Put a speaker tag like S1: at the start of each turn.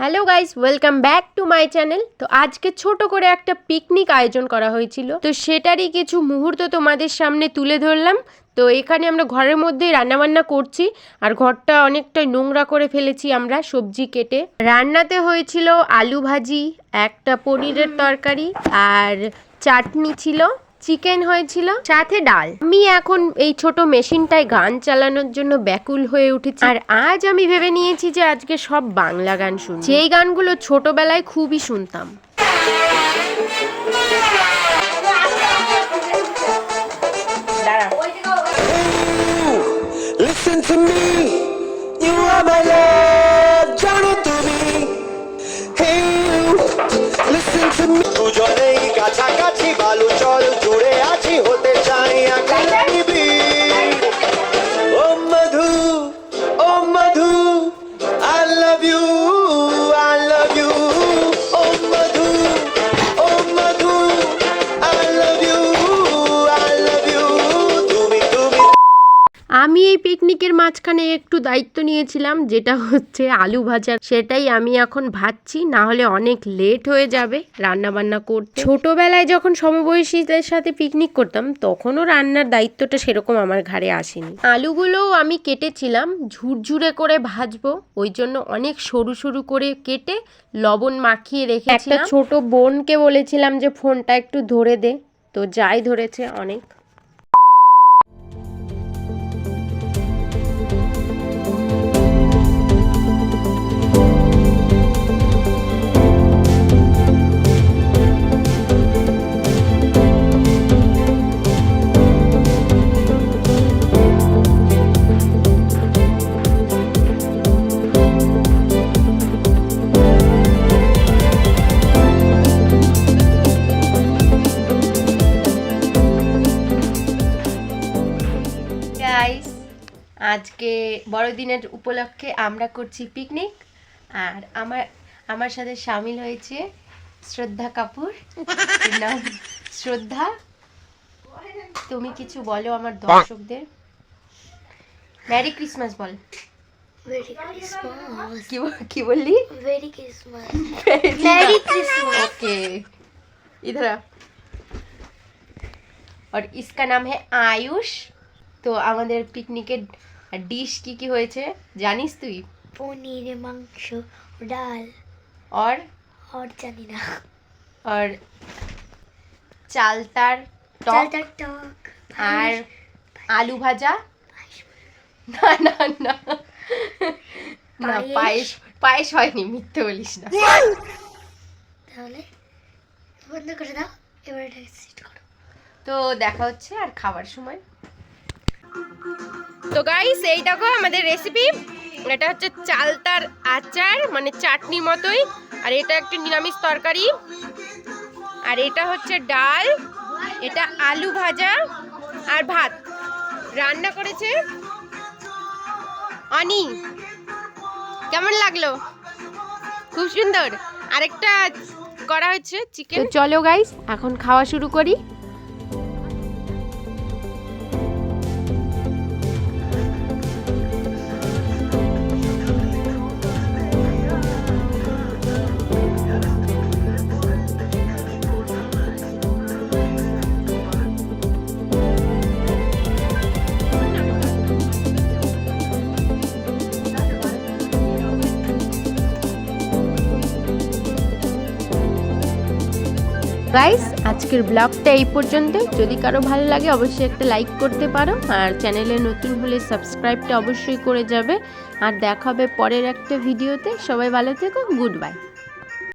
S1: Hello guys welcome back to my channel তো আজকে ছোট করে একটা পিকনিক আয়োজন করা হয়েছিল। তো সেটারই কিছু মুহূর্ত তোমাদের সামনে তুলে ধরলাম। তো এখানে আমরা ঘরের মধ্যেই রান্নাবান্না করছি। আর ঘরটা অনেকটাই নোংরা করে ফেলেছি আমরা সবজি কেটে। রান্নাতে হয়েছিল আলু ভাজি একটা পনিরের তরকারি আর চাটনি ছিল। চিকেন হয়েছিল সাথে ডাল। আমি এখন এই ছোট মেশিনটায় গান চালানোর জন্য ব্যাকুল হয়ে উঠেছি। আর আজ আমি ভেবে নিয়েছি যে আজকে সব বাংলা গান শুনব। যেই গানগুলো ছোটবেলায় খুবই শুনতাম।
S2: Listen to me, you are my love, জানো তুমি। Hey you, listen to me. দুজনেই কাছাকাছি বালু
S1: এই পিকনিকের মাঝখানে একটু দায়িত্ব নিয়েছিলাম, যেটা হচ্ছে আলু ভাজা। সেটাই আমি এখন ভাজছি, না হলে অনেক লেট হয়ে যাবে রান্না বান্না করতে। ছোটবেলায় যখন সমবয়সীদের সাথে পিকনিক করতাম, তখনও রান্নার দায়িত্বটা সেরকম আমার ঘাড়ে আসেনি। আলুগুলোও আমি কেটেছিলাম, ঝুরঝুরে করে ভাজবো, ওই জন্য অনেক সরু সরু করে কেটে লবণ মাখিয়ে রেখে একটা ছোট বোনকে বলেছিলাম যে, ফোনটা একটু ধরে দে। তো যাই ধরেছে অনেক। গাইস আজকে বড়দিনের উপলক্ষে আমরা করছি পিকনিক আর আমার আমার সাথে সামিল হয়েছে শ্রদ্ধা কাপুর এর নাম শ্রদ্ধা তুমি কিছু বলো আমার দর্শকদের ম্যারি ক্রিসমাস বল
S3: Merry Christmas.
S1: কি বল- কি বললি
S3: Merry Christmas. Merry Christmas.
S1: Okay इधर आ और इसका नाम है আয়ুষ তো আমাদের পিকনিকের ডিশ কি কি হয়েছে? জানিস তুই?
S3: পনির মাংস ডাল।
S1: আর?
S3: আর জানি না।
S1: আর চালতার
S3: চালতার টক?
S1: আর আলু ভাজা? না না না। না
S3: পায়েস।
S1: পায়েস হয়নি মিথ্যে বলিস না।
S3: তাহলে বন্ধ করে দাও এবার সিট করো।
S1: তো দেখা হচ্ছে আর খাবার সময়। তো গাইস এই দেখো আমাদের রেসিপি এটা হচ্ছে চালতার আচার মানে চাটনি মতোই। আর এটা একটা নিরামিষ তরকারি। আর এটা হচ্ছে ডাল। এটা আলু ভাজা আর ভাত। রান্না করেছে অনি। কেমন লাগল? খুব সুন্দর। আরেকটা করা হচ্ছে চিকেন চলো গাইস এখন খাওয়া শুরু করি। গাইস, আজকের ব্লগটা এই পর্যন্ত। যদি কারও ভালো লাগে, অবশ্যই একটা লাইক করতে পারো। আর চ্যানেলে নতুন হলে সাবস্ক্রাইবটা অবশ্যই করে যাবে। আর দেখা হবে পরের একটা ভিডিওতে। সবাই ভালো থেকো, গুড বাই।